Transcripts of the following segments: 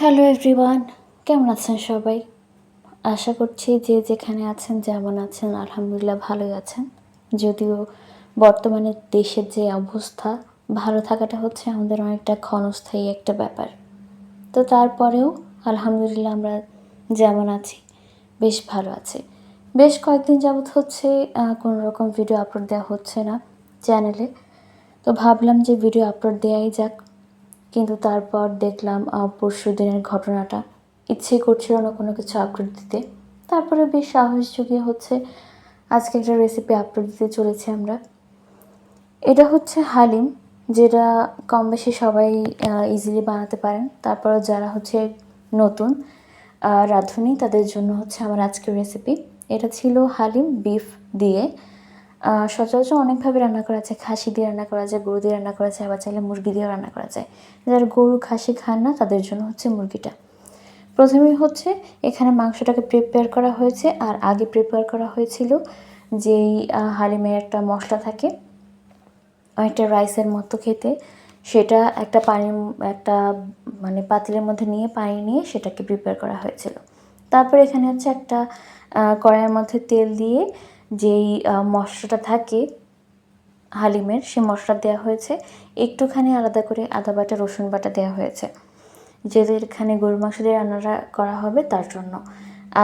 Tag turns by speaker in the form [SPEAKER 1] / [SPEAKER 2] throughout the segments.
[SPEAKER 1] Hello everyone কেমন আছেন সবাই? আশা করছি যে যেখানে আছেন, যেমন আছেন, আলহামদুলিল্লাহ ভালোই আছেন। যদিও বর্তমানে দেশের যে অবস্থা, ভালো থাকাটা হচ্ছে আমাদের অনেকটা ক্ষণস্থায়ী একটা ব্যাপার। তো তারপরেও আলহামদুলিল্লাহ আমরা যেমন আছি, বেশ ভালো আছি। বেশ কয়েকদিন যাবৎ হচ্ছে কোনো রকম ভিডিও আপলোড দেওয়া হচ্ছে না চ্যানেলে তো ভাবলাম যে ভিডিও আপলোড দেওয়াই যাক। কিন্তু তারপর দেখলাম পরশু দিনের ঘটনাটা ইচ্ছে করছিল না কোনো কিছু আপলোড দিতে। তারপরে বেশ সাহস জুগিয়ে হচ্ছে আজকে একটা রেসিপি আপলোড দিতে চলেছি আমরা। এটা হচ্ছে হালিম, যেটা কম বেশি সবাই ইজিলি বানাতে পারেন। তারপর যারা হচ্ছে নতুন রাঁধুনি, তাদের জন্য হচ্ছে আমার আজকের রেসিপি এটা ছিল হালিম বিফ দিয়ে। সচরাচর অনেকভাবে রান্না করা যায়। খাসি দিয়ে রান্না করা যায়, গরু দিয়ে রান্না করা যায়, আবার চাইলে মুরগি দিয়েও রান্না করা যায়। যারা গরু, খাসি খান না, তাদের জন্য হচ্ছে মুরগিটা। প্রথমেই হচ্ছে এখানে মাংসটাকে প্রিপেয়ার করা হয়েছে, আর আগে প্রিপেয়ার করা হয়েছিল যেই হালিমের একটা মশলা থাকে অনেকটা রাইসের মতো খেতে। সেটা একটা পানি একটা মানে পাতিলের মধ্যে নিয়ে পানি নিয়ে সেটাকে প্রিপেয়ার করা হয়েছিল। তারপর এখানে হচ্ছে একটা কড়াইয়ের মধ্যে তেল দিয়ে যেই মশলাটা থাকে, হালিমের সে মশলা দেওয়া হয়েছে। একটুখানি আলাদা করে আদা বাটা, রসুন বাটা দেওয়া হয়েছে। যেহেতু এখানে গরুর মাংস দিয়ে রান্নাটা করা হবে, তার জন্য।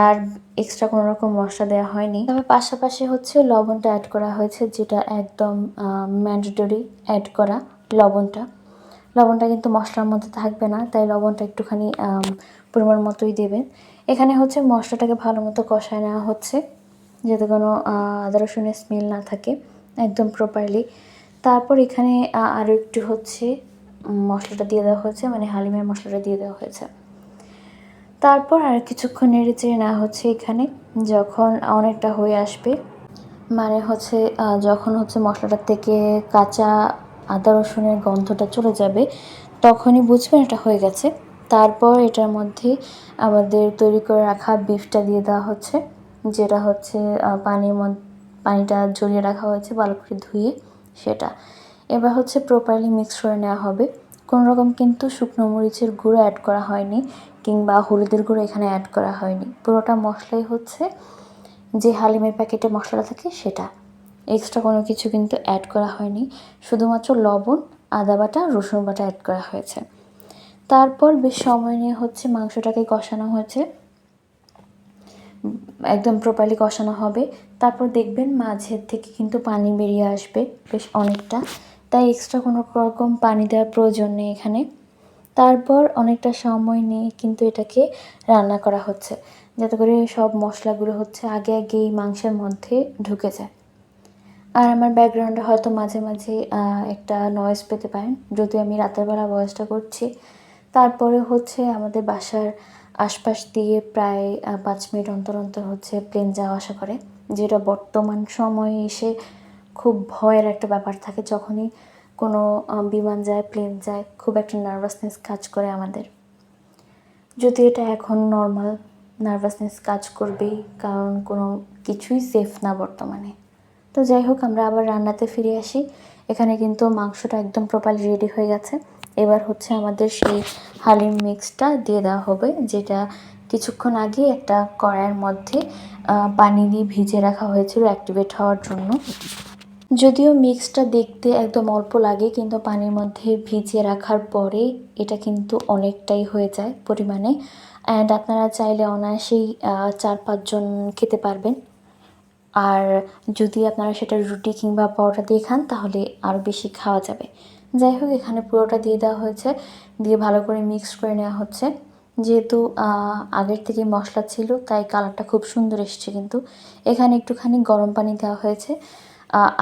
[SPEAKER 1] আর এক্সট্রা কোনো রকম মশলা দেওয়া হয়নি। তবে পাশাপাশি হচ্ছে লবণটা অ্যাড করা হয়েছে, যেটা একদম ম্যান্ডেটরি অ্যাড করা লবণটা। লবণটা কিন্তু মশলার মধ্যে থাকবে না, তাই লবণটা একটুখানি পরিমাণ মতোই দেবেন। এখানে হচ্ছে মশলাটাকে ভালো মতো কষায় নেওয়া হচ্ছে। যাতে কোনো আদা রসুনের স্মেল না থাকে একদম প্রপারলি তারপর এখানে আরও একটু হচ্ছে মশলাটা দিয়ে দেওয়া হয়েছে মানে হালিমের মশলাটা দিয়ে দেওয়া হয়েছে। তারপর আর কিছুক্ষণ নেড়ে চেড়ে না হচ্ছে এখানে, যখন অনেকটা হয়ে আসবে। মানে হচ্ছে যখন হচ্ছে মশলাটার থেকে কাঁচা আদা রসুনের গন্ধটা চলে যাবে, তখনই বুঝবেন এটা হয়ে গেছে। তারপর এটার মধ্যে আমাদের তৈরি করে রাখা বিফটা দিয়ে দেওয়া হচ্ছে। যেটা হচ্ছে পানির মধ্যে পানিটা জড়িয়ে রাখা হয়েছে, ভালো করে ধুয়ে সেটা। এবার হচ্ছে প্রপারলি মিক্স করে নেওয়া হবে। কোনো রকম কিন্তু শুকনো মরিচের গুঁড়ো অ্যাড করা হয়নি, কিংবা হলুদের গুঁড়ো এখানে অ্যাড করা হয়নি। পুরোটা মশলাই হচ্ছে, যে হালিমের প্যাকেটে মশলাটা থাকে সেটা। এক্সট্রা কোনো কিছু কিন্তু অ্যাড করা হয়নি। শুধুমাত্র লবণ, আদা বাটা, রসুন বাটা অ্যাড করা হয়েছে। তারপর বেশ সময় নিয়ে হচ্ছে মাংসটাকে কষানো হয়েছে। একদম প্রপারলি কষানো হবে। তারপর দেখবেন মাঝের থেকে কিন্তু পানি বেরিয়ে আসবে বেশ অনেকটা। তাই এক্সট্রা কোনো রকম পানি দেওয়ার প্রয়োজন নেই এখানে। তারপর অনেকটা সময় নিয়ে কিন্তু এটাকে রান্না করা হচ্ছে। যাতে করে সব মশলাগুলো হচ্ছে আগে আগেই মাংসের মধ্যে ঢুকে যায়। আর আমার ব্যাকগ্রাউন্ডে হয়তো মাঝে মাঝে একটা নয়েজ পেতে পারেন। যদি আমি রাতের বেলা ভয়েসটা করছি। তারপরে হচ্ছে আমাদের বাসার আশপাশ দিয়ে প্রায় পাঁচ মিনিট অন্তর অন্তর হচ্ছে প্লেন যাওয়া আসা করে, যেটা বর্তমান সময়ে এসে খুব ভয়ের একটা ব্যাপার থাকে। যখনই কোনো বিমান যায় প্লেন যায়, খুব একটা নার্ভাসনেস কাজ করে আমাদের। যদি এটা এখন নর্মাল নার্ভাসনেস কাজ করবেই, কারণ কোনো কিছুই সেফ না বর্তমানে। তো যাই হোক, আমরা আবার রান্নাতে ফিরে আসি। এখানে কিন্তু মাংসটা একদম প্রপারলি রেডি হয়ে গেছে। এবার হচ্ছে আমাদের সেই হালিম মিক্সটা দিয়ে দেওয়া হবে, যেটা কিছুক্ষণ আগে একটা কড়াইয়ের মধ্যে পানি দিয়ে ভিজিয়ে রাখা হয়েছিল অ্যাক্টিভেট হওয়ার জন্য। যদিও মিক্সটা দেখতে একদম অল্প লাগে, কিন্তু পানির মধ্যে ভিজিয়ে রাখার পরে এটা কিন্তু অনেকটাই হয়ে যায় পরিমাণে। অ্যান্ড আপনারা চাইলে অনায়াসেই চার পাঁচজন খেতে পারবেন। আর যদি আপনারা সেটা রুটি কিংবা পরোটা দিয়ে খান, তাহলে আরও বেশি খাওয়া যাবে। যাই হোক এখানে পুরোটা দিয়ে দেওয়া হয়েছে। দিয়ে ভালো করে মিক্স করে নেওয়া হচ্ছে। যেহেতু আগের থেকে মশলা ছিল, তাই কালারটা খুব সুন্দর এসেছে কিন্তু। এখানে একটুখানি গরম পানি দেওয়া হয়েছে।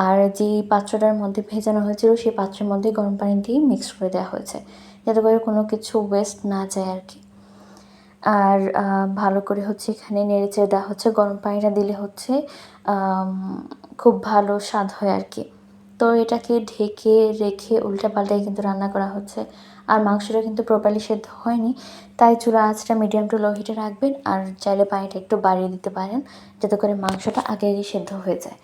[SPEAKER 1] আর যে পাত্রটার মধ্যে ভেজানো হয়েছিল, সেই পাত্রের মধ্যে গরম পানি দিয়ে মিক্স করে দেওয়া হয়েছে। যাতে করে কোনো কিছু ওয়েস্ট না যায় আর কি। আর ভালো করে হচ্ছে এখানে নেড়েচেড়ে দেওয়া হচ্ছে। গরম পানিটা দিলে হচ্ছে খুব ভালো স্বাদ হয় আর কি। তো এটাকে ঢেকে রেখে উল্টা পাল্টাই কিন্তু রান্না করা হচ্ছে। আর মাংসটা কিন্তু প্রপারলি সেদ্ধ হয়নি, তাই চুলা আঁচটা মিডিয়াম টু লো হিটে রাখবেন আর চাইলে পানিটা একটু বাড়িয়ে দিতে পারেন, যাতে করে মাংসটা আগে আগে সেদ্ধ হয়ে যায়।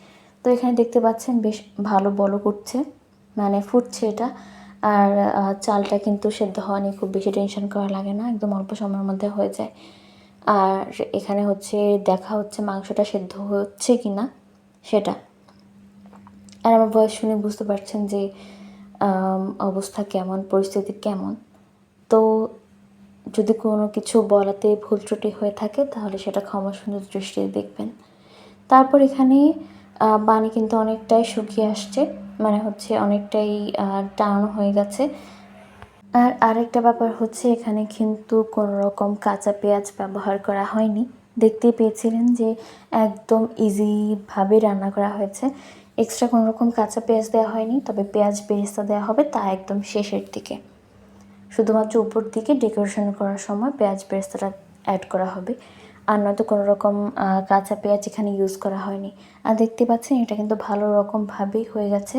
[SPEAKER 1] তো এখানে দেখতে পাচ্ছেন বেশ ভালো বলো করছে মানে ফুটছে এটা। আর চালটা কিন্তু সেদ্ধ হওয়া নিয়ে খুব বেশি টেনশন করা লাগে না, একদম অল্প সময়ের মধ্যে হয়ে যায়। আর এখানে হচ্ছে দেখা হচ্ছে মাংসটা সেদ্ধ হচ্ছে কি না সেটা। আর আমার বয়স শুনে বুঝতে পারছেন যে অবস্থা কেমন, পরিস্থিতি কেমন। তো যদি কোনো কিছু বলাতে ভুল ত্রুটি হয়ে থাকে, তাহলে সেটা ক্ষমা সুন্দর দৃষ্টিতে দেখবেন। তারপর এখানে পানি কিন্তু অনেকটাই শুকিয়ে আসছে মানে হচ্ছে অনেকটাই টান হয়ে গেছে। আর আরেকটা ব্যাপার হচ্ছে, এখানে কিন্তু কোনো রকম কাঁচা পেঁয়াজ ব্যবহার করা হয়নি। দেখতেই পেয়েছিলেন যে, একদম ইজিভাবে রান্না করা হয়েছে। এক্সট্রা কোনো রকম কাঁচা পেঁয়াজ দেওয়া হয়নি, তবে পেঁয়াজ বেরেস্তা দেওয়া হবে তা একদম শেষের দিকে। শুধুমাত্র উপর দিকে ডেকোরেশন করার সময় পেঁয়াজ বেরেস্তাটা অ্যাড করা হবে। আর নয়তো কোনো রকম কাঁচা পেঁয়াজ এখানে ইউজ করা হয়নি। আর দেখতে পাচ্ছেন, এটা কিন্তু ভালো রকমভাবেই হয়ে গেছে,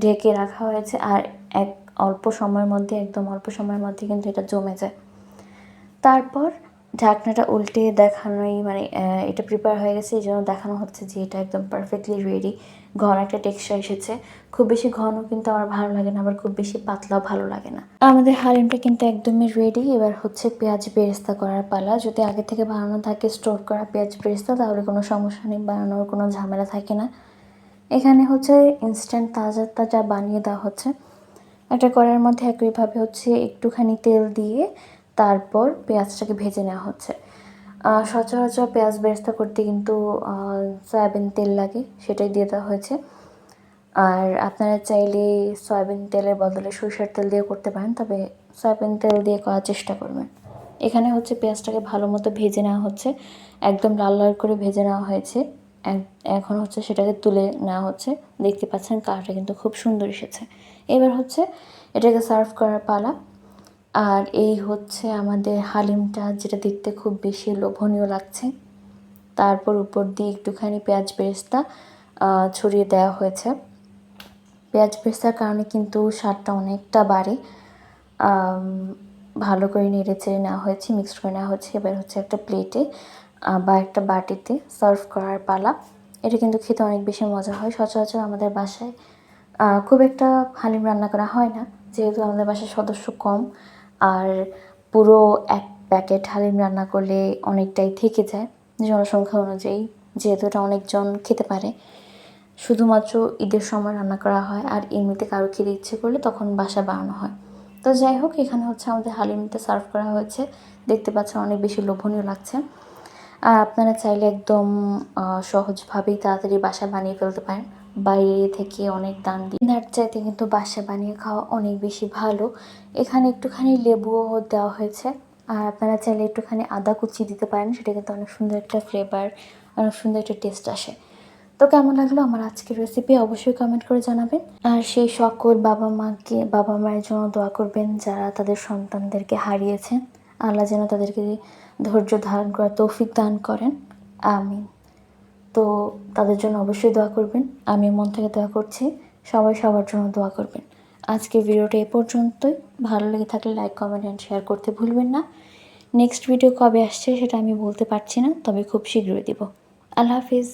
[SPEAKER 1] ঢেকে রাখা হয়েছে, আর এক অল্প সময়ের মধ্যে, একদম অল্প সময়ের মধ্যে কিন্তু এটা জমে যায়। তারপর ঢাকনাটা উল্টে দেখানোই মানে এটা প্রিপেয়ার হয়ে গেছে এই জন্য দেখানো হচ্ছে যে এটা একদম পারফেক্টলি রেডি ঘন একটা টেক্সচার এসেছে। খুব বেশি ঘন কিন্তু আমার ভালো লাগে না, আবার খুব বেশি পাতলাও ভালো লাগে না। আমাদের হালিমটা কিন্তু একদমই রেডি এবার হচ্ছে পেঁয়াজ বেরেস্তা করার পালা। যদি আগে থেকে বানানো থাকে স্টোর করা পেঁয়াজ বেরেস্তা, তাহলে কোনো সমস্যা নেই, বানানোর কোনো ঝামেলা থাকে না। এখানে হচ্ছে ইনস্ট্যান্ট তাজা তাজা বানিয়ে দেওয়া হচ্ছে। একটা করার মধ্যে একইভাবে হচ্ছে একটুখানি তেল দিয়ে তারপর পেঁয়াজটাকে ভেজে নেওয়া হচ্ছে। সচরাচর পেঁয়াজ বেরেস্তা করতে কিন্তু সয়াবিন তেল লাগে, সেটাই দিয়ে দেওয়া হয়েছে। আর আপনারা চাইলে সয়াবিন তেলের বদলে সরিষার তেল দিয়ে করতে পারেন, তবে সয়াবিন তেল দিয়ে করার চেষ্টা করবেন। এখানে হচ্ছে পেঁয়াজটাকে ভালো মতো ভেজে নেওয়া হচ্ছে, একদম লাল লাল করে ভেজে নেওয়া হয়েছে। এখন হচ্ছে সেটাকে তুলে নেওয়া হচ্ছে, দেখতে পাচ্ছেন কালারটা কিন্তু খুব সুন্দর এসেছে। এবার হচ্ছে এটাকে সার্ভ করার পালা। আর এই হচ্ছে আমাদের হালিমটা, যেটা দেখতে খুব বেশি লোভনীয় লাগছে। তারপর উপর দিয়ে একটুখানি পেঁয়াজ বেরেস্তা ছড়িয়ে দেওয়া হয়েছে। পেঁয়াজ বেরেস্তার কারণে কিন্তু স্বাদটা অনেকটা বাড়ে। ভালো করে নেড়ে চেড়ে নেওয়া হয়েছে, মিক্সড করে নেওয়া হয়েছে। এবার হচ্ছে একটা প্লেটে বা একটা বাটিতে সার্ভ করার পালা। এটা কিন্তু খেতে অনেক বেশি মজা হয়। সচরাচর আমাদের বাসায় খুব একটা হালিম রান্না করা হয় না। যেহেতু আমাদের বাসায় সদস্য কম আর পুরো এক প্যাকেট হালিম রান্না করলে অনেকটাই থেকে যায় জনসংখ্যা অনুযায়ী, যেহেতু এটা অনেকজন খেতে পারে। শুধুমাত্র ঈদের সময় রান্না করা হয় আর এমনিতে কারও খেতে ইচ্ছে করলে তখন বাসা বানানো হয়। তো যাই হোক, এখানে হচ্ছে আমাদের হালিমটা সার্ভ করা হয়েছে। দেখতে পাচ্ছেন অনেক বেশি লোভনীয় লাগছে। আর আপনারা চাইলে একদম সহজভাবেই তাড়াতাড়ি বাসা বানিয়ে ফেলতে পারেন। বাইরে থেকে অনেক দাম দিয়ে কেনার চাইতে কিন্তু বাসা বানিয়ে খাওয়া অনেক বেশি ভালো। এখানে একটুখানি লেবুও দেওয়া হয়েছে। আর আপনারা চাইলে একটুখানি আদা কুচি দিতে পারেন, সেটা কিন্তু অনেক সুন্দর একটা ফ্লেভার অনেক সুন্দর একটা টেস্ট আসে। তো কেমন লাগল আমার আজকের রেসিপি অবশ্যই কমেন্ট করে জানাবেন। আর সেই সকল বাবা মাকে, বাবা মায়ের জন্য দোয়া করবেন যারা তাদের সন্তানদেরকে হারিয়েছেন। আল্লাহ যেন তাদেরকে ধৈর্য ধারণ করার তৌফিক দান করেন। আমিন। তো তাদের জন্য অবশ্যই দোয়া করবেন। আমি মন থেকে দোয়া করছি। সবাই সবার জন্য দোয়া করবেন। আজকের ভিডিওটা এ পর্যন্তই। ভালো লেগে থাকলে লাইক, কমেন্ট অ্যান্ড শেয়ার করতে ভুলবেন না। নেক্সট ভিডিও কবে আসছে সেটা আমি বলতে পারছি না, তবে খুব শীঘ্রই দেব। আল্লাহ হাফিজ।